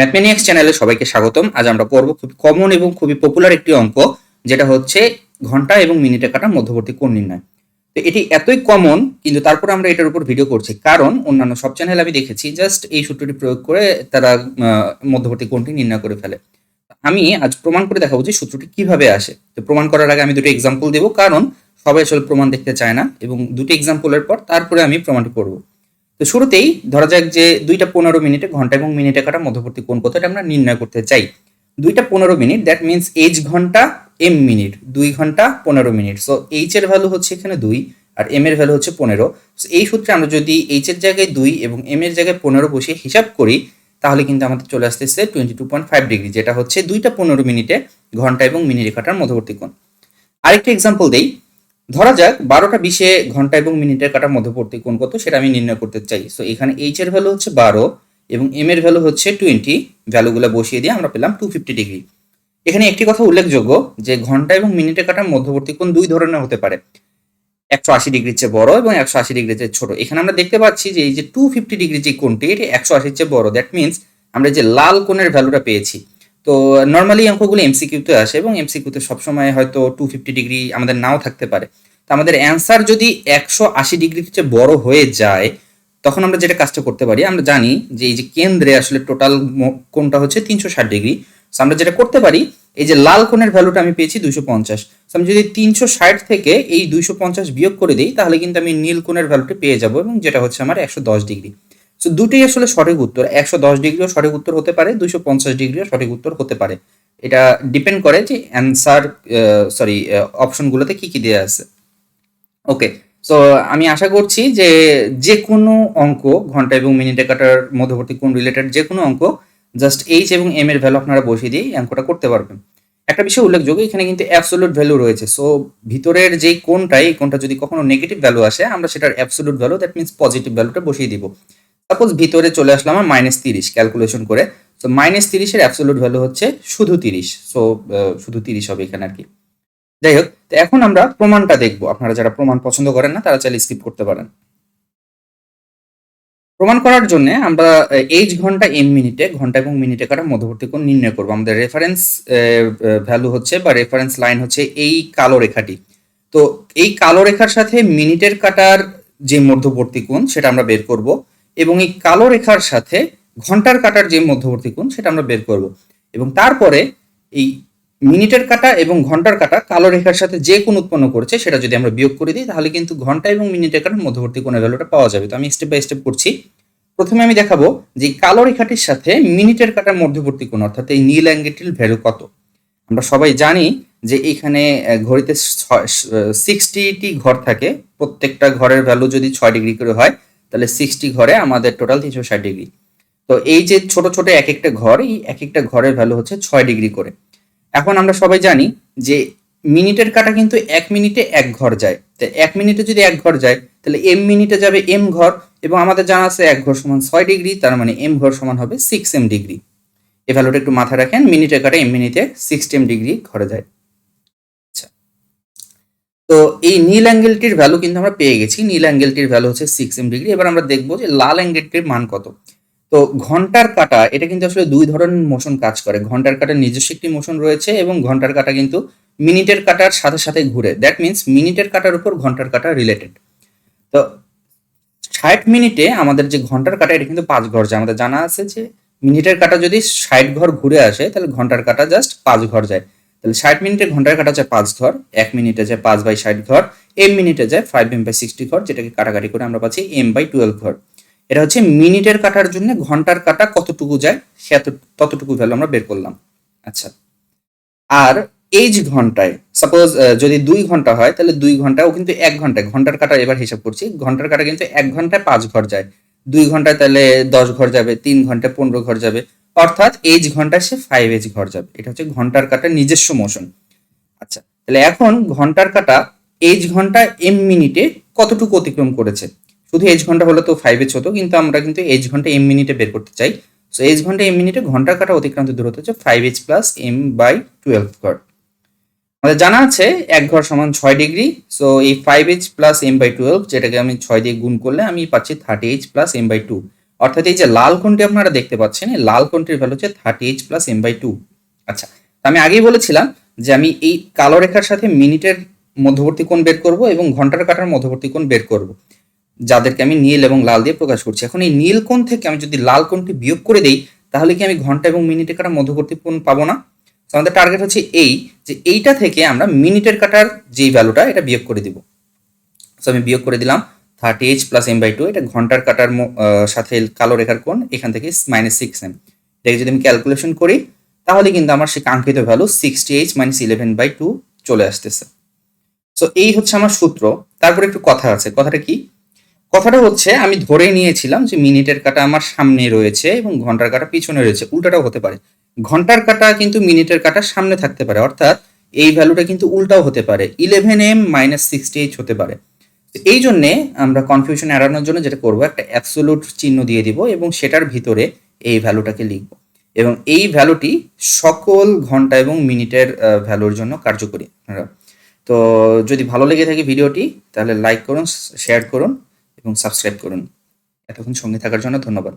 ম্যাথমেনিক্স চ্যানেলে সবাইকে স্বাগতম। আজ আমরা পড়ব খুব কমন এবং খুবই পপুলার একটি অঙ্ক, যেটা হচ্ছে ঘণ্টা এবং মিনিটে কাটা মধ্যবর্তী কোণ নির্ণয়। তো এটি এতই কমন কিন্তু তারপর আমরা এটার উপর ভিডিও করছি। কারণ অন্যান্য সব চ্যানেল আমি দেখেছি জাস্ট এই সূত্রটি প্রয়োগ করে তারা মধ্যবর্তী কোণটি নির্ণয় করে ফেলে। আমি আজ প্রমাণ করে দেখাবো যে সূত্রটি কীভাবে আসে। তো প্রমাণ করার আগে আমি দুটো এক্সাম্পল দেবো, কারণ সবাই আসলে প্রমাণ দেখতে চায় না, এবং দুটি এক্সাম্পলের পর তারপরে আমি প্রমাণটি করব। তো শুরুতেই ধরা যাক যে দুইটা পনেরো মিনিটে ঘণ্টা এবং মিনিটে কাটা মধ্যবর্তী কোন কথাটা আমরা নির্ণয় করতে চাই। দুইটা পনেরো মিনিট দ্যাট মিনস এইচ ঘণ্টা এম মিনিট দুই ঘণ্টা পনেরো মিনিট। সো এইচ এর ভ্যালু হচ্ছে এখানে দুই আর এম এর ভ্যালু হচ্ছে পনেরো। So, এই সূত্রে আমরা যদি এইচ এর জায়গায় দুই এবং এম এর জায়গায় পনেরো বসিয়ে হিসাব করি তাহলে কিন্তু আমাদের চলে আসতেছে twenty two point five degree যেটা হচ্ছে দুইটা পনেরো মিনিটে ঘণ্টা এবং মিনিটে কাটার মধ্যবর্তী কোণ। আরেকটা এক্সাম্পল দেই। ধরা যাক বারোটা বিশে ঘণ্টা এবং মিনিটের কাটার মধ্যবর্তী কোণ কত সেটা আমি নির্ণয় করতে চাই। সো এখানে এইচ এর ভ্যালু হচ্ছে বারো এবং এম এর ভ্যালু হচ্ছে টোয়েন্টি ভ্যালুগুলো বসিয়ে দিয়ে আমরা পেলাম টু ফিফটি ডিগ্রি এখানে একটি কথা উল্লেখযোগ্য যে ঘণ্টা এবং মিনিটের কাটার মধ্যবর্তী কোণ দুই ধরনের হতে পারে। একশো আশি ডিগ্রির চেয়ে বড় এবং একশো আশি ডিগ্রির চেয়ে ছোট। এখানে আমরা দেখতে পাচ্ছি যে এই যে টু ফিফটি ডিগ্রি যে কোণটি, এটি একশো আশির চেয়ে বড়। দ্যাট মিনস আমরা যে লাল কোণের ভ্যালুটা পেয়েছি তো নর্মালি অঙ্কগুলো এমসিকিউতে আসে এবং এমসিকিউতে সবসময় হয়তো টু ফিফটি ডিগ্রি আমাদের নাও থাকতে পারে। তো আমাদের অ্যান্সার যদি একশো আশি ডিগ্রির চেয়ে বড় হয়ে যায়, তখন আমরা যেটা কাজটা করতে পারি, আমরা জানি যে এই যে কেন্দ্রে আসলে টোটাল কোনটা হচ্ছে তিনশো ষাট ডিগ্রি So আমরা যেটা করতে পারি, এই যে লাল কোণের ভ্যালুটা আমি পেয়েছি দুইশো পঞ্চাশ। আমি যদি তিনশো ষাট থেকে এই দুইশো পঞ্চাশ বিয়োগ করে দিই, তাহলে কিন্তু আমি নীল কোণের ভ্যালুটা পেয়ে যাব এবং যেটা হচ্ছে আমার একশো দশ ডিগ্রি সো দুটোই আসলে সঠিক উত্তর। একশো দশ ডিগ্রিও সঠিক উত্তর হতে পারে, দুইশো পঞ্চাশ ডিগ্রিও সঠিক উত্তর হতে পারে। এটা ডিপেন্ড করে যে অ্যান্সার সরি অপশনগুলোতে কি কি দেওয়া আছে। ওকে সো আমি আশা করছি যে যে কোনো অঙ্ক, ঘণ্টা এবং মিনিটে কাটার মধ্যবর্তী কোন রিলেটেড যে কোনো অঙ্ক জাস্ট এইচ এবং এম এর ভ্যালু আপনারা বসিয়ে দিয়ে অঙ্কটা করতে পারবেন। একটা বিষয় উল্লেখযোগ্য, এখানে কিন্তু অ্যাবসোলুট ভ্যালু রয়েছে। সো ভিতরের যেই কোনটাই কোনটা যদি কখনো নেগেটিভ ভ্যালু আসে, আমরা সেটার absolute value that means positive ভ্যালুটা বসিয়ে দিব। সাপোজ ভিতরে চলে আসলাম আমার মাইনাস তিরিশ ক্যালকুলেশন করে। সো মাইনাস তিরিশের অ্যাবসোলুট ভ্যালু হচ্ছে শুধু তিরিশ। সো শুধু তিরিশ হবে এখানে আর কি। যাই হোক, তো এখন আমরা প্রমাণটা দেখব। আপনারা যারা প্রমাণ পছন্দ করেন না, তারা চাইলে স্কিপ করতে পারেন। প্রমাণ করার জন্য আমরা এইচ ঘণ্টা এম মিনিটে ঘণ্টা এবং মিনিটে কাটা মধ্যবর্তী কোণ নির্ণয় করব। আমাদের রেফারেন্স ভ্যালু হচ্ছে বা রেফারেন্স লাইন হচ্ছে এই কালো রেখাটি। তো এই কালো রেখার সাথে মিনিটের কাটার যে মধ্যবর্তী কোণ, সেটা আমরা বের করব। এবং এই কালো রেখার সাথে ঘণ্টার কাটার যে মধ্যবর্তী কোণ, সেটা আমরা বের করব। এবং তারপরে এই মিনিটের কাটা এবং ঘণ্টার কাটা কালো রেখার সাথে যে কোণ উৎপন্ন করেছে, সেটা যদি আমরা বিয়োগ করে দিই, তাহলে কিন্তু ঘণ্টা এবং মিনিটের কাটার মধ্যবর্তী কোণের ভ্যালুটা পাওয়া যাবে। তো আমি স্টেপ বাই স্টেপ করছি। প্রথমে আমি দেখাবো যে কালো রেখাটির সাথে মিনিটের কাটার মধ্যবর্তী কোণ, অর্থাৎ এই নীল অ্যাঙ্গেলটির ভ্যালু কত। আমরা সবাই জানি যে এখানে ঘড়িতে সিক্সটিটি ঘর থাকে। প্রত্যেকটা ঘরের ভ্যালু যদি ছয় ডিগ্রি করে হয় তাহলে সিক্সটি ঘরে আমাদের টোটাল তিনশো ষাট ডিগ্রি তো এই যে ছোট ছোট এক একটা ঘর, এই এক একটা ঘরের ভ্যালু হচ্ছে ছয় ডিগ্রি করে। এখন আমরা সবাই জানি যে মিনিটের কাটা কিন্তু এক মিনিটে এক ঘর যায়। তো এক মিনিটে যদি এক ঘর যায়, তাহলে এম মিনিটে যাবে এম ঘর এবং আমাদের জানা আছে এক ঘর সমান ছয় ডিগ্রি তার মানে এম ঘর সমান হবে সিক্স এম ডিগ্রি এ ভ্যালুটা একটু মাথায় রাখেন, মিনিটের কাটা এম মিনিটে সিক্স এম ডিগ্রি ঘরে যায়। তো এই নীল অ্যাঙ্গেলটির ভ্যালু কিন্তু আমরা পেয়ে গেছি। নীল অ্যাঙ্গেলটির ভ্যালু হচ্ছে সিক্স এম ডিগ্রি এবার আমরা দেখব যে লাল অ্যাঙ্গেলটির মান কত। তো ঘণ্টার কাটা, এটা কিন্তু আসলে দুই ধরনের মোশন কাজ করে। ঘণ্টার কাটার নিজস্ব একটি মোশন রয়েছে এবং ঘণ্টার কাটা কিন্তু মিনিটের কাটার সাথে সাথে ঘুরে। দ্যাট মিনস মিনিটের কাটার উপর ঘণ্টার কাটা রিলেটেড তো ষাট মিনিটে আমাদের যে ঘণ্টার কাটা, এটা কিন্তু পাঁচ ঘর যায়। আমাদের জানা আছে যে মিনিটের কাটা যদি ষাট ঘর ঘুরে আসে, তাহলে ঘণ্টার কাটা জাস্ট পাঁচ ঘর যায়। তাহলে ষাট মিনিটে ঘণ্টার কাটা যায় পাঁচ ঘর, এক মিনিটে যায় পাঁচ বাই ষাট ঘর, এম মিনিটে যায় ফাইভ এম বাই সিক্সটি ঘর, যেটাকে কাটাকাটি করে আমরা পাচ্ছি এম বাই টুয়েলভ ঘর। এটা হচ্ছে মিনিটের কাটার জন্য ঘণ্টার কাটা কতটুকু যায়, সে ততটুকু ভ্যালু আমরা বের করলাম। আচ্ছা। আর এইচ ঘন্টায় সাপোজ যদি দুই ঘণ্টা হয়, তাহলে দুই ঘন্টাও কিন্তু এক ঘন্টায়, ঘণ্টার কাটা এবার হিসাব করছি, ঘণ্টার কাটা কিন্তু এক ঘন্টায় পাঁচ ঘর যায়। দুই ঘন্টায় তাহলে দশ ঘর যাবে, তিন ঘন্টায় পনেরো ঘর যাবে। অর্থাৎ এইচ ঘন্টায় সে ফাইভ এইচ ঘর যাবে। এটা হচ্ছে ঘণ্টার কাটা নিজস্ব মোশন আচ্ছা তাহলে এখন ঘণ্টার কাটা এইচ ঘণ্টা এম মিনিটে কতটুকু অতিক্রম করেছে? শুধু এইচ ঘণ্টা হলে তো ফাইভ এইচ হতো, কিন্তু আমরা কিন্তু এইচ ঘণ্টা এম মিনিটে বের করতে চাই। সো এইচ ঘণ্টা এম মিনিটে ঘণ্টার কাটা অতিক্রান্ত দূরত্ব হচ্ছে five H plus M by twelve ঘর। আমাদের জানা আছে এক ঘর সমান ছয় ডিগ্রি। সো এই five H plus M by twelve যেটাকে আমি ছয় দিয়ে গুণ করলে আমি পাচ্ছি thirty H plus M by two অর্থাৎ এই যে লাল কোণটি আপনারা দেখতে পাচ্ছেন, এই লাল কোণটির ভ্যালু হচ্ছে thirty H plus M by two আচ্ছা আমি আগেই বলেছিলাম যে আমি এই কালো রেখার সাথে মিনিটের মধ্যবর্তী কোণ বের করব এবং ঘণ্টার কাটার মধ্যবর্তী কোণ বের করব। যাদেরকে আমি নীল এবং লাল দিয়ে প্রকাশ করছি। এখন এই নীল কোণ থেকে আমি যদি লাল কোণটি বিয়োগ করে দেই, তাহলে কি আমি ঘণ্টা এবং মিনিটের কাটার মধ্যবর্তী কোণ পাবো না? আমাদের টার্গেট হচ্ছে এই, যে এইটা থেকে আমরা মিনিটের কাটার যেই ভ্যালুটা এটা বিয়োগ করে দিব। সো আমি বিয়োগ করে দিলাম। Thirty H plus M by two এটা ঘণ্টার কাটার সাথে কালো রেখার কোণ, এখান থেকে মাইনাস সিক্স এম এটাকে যদি আমি ক্যালকুলেশন করি, তাহলে কিন্তু আমার সে কাঙ্ক্ষিত value sixty H minus eleven by two চলে আসতেছে। সো এই হচ্ছে আমার সূত্র। তারপরে একটু কথা আছে। কথাটা কি? কথাটা হচ্ছে, আমি ধরে নিয়েছিলাম যে মিনিটের কাটা আমার সামনে রয়েছে এবং ঘণ্টার কাটা পিছনে রয়েছে। উল্টাটাও হতে পারে। ঘণ্টার কাটা কিন্তু মিনিটের কাটা সামনে থাকতে পারে। অর্থাৎ এই ভ্যালুটা কিন্তু উল্টাও হতে পারে। Eleven M minus sixty H হতে পারে। এই জন্যে আমরা কনফিউশন এড়ানোর জন্য যেটা করব, একটা অ্যাবসোলুট চিহ্ন দিয়ে দিব এবং সেটার ভিতরে এই ভ্যালুটাকে লিখব। এবং এই ভ্যালুটি সকল ঘণ্টা এবং মিনিটের ভ্যালুর জন্য কার্যকরী। তো যদি ভালো লেগে থাকে ভিডিওটি, তাহলে লাইক করুন শেয়ার করুন এবং সাবস্ক্রাইব করুন। এতক্ষণ সঙ্গে থাকার জন্য ধন্যবাদ।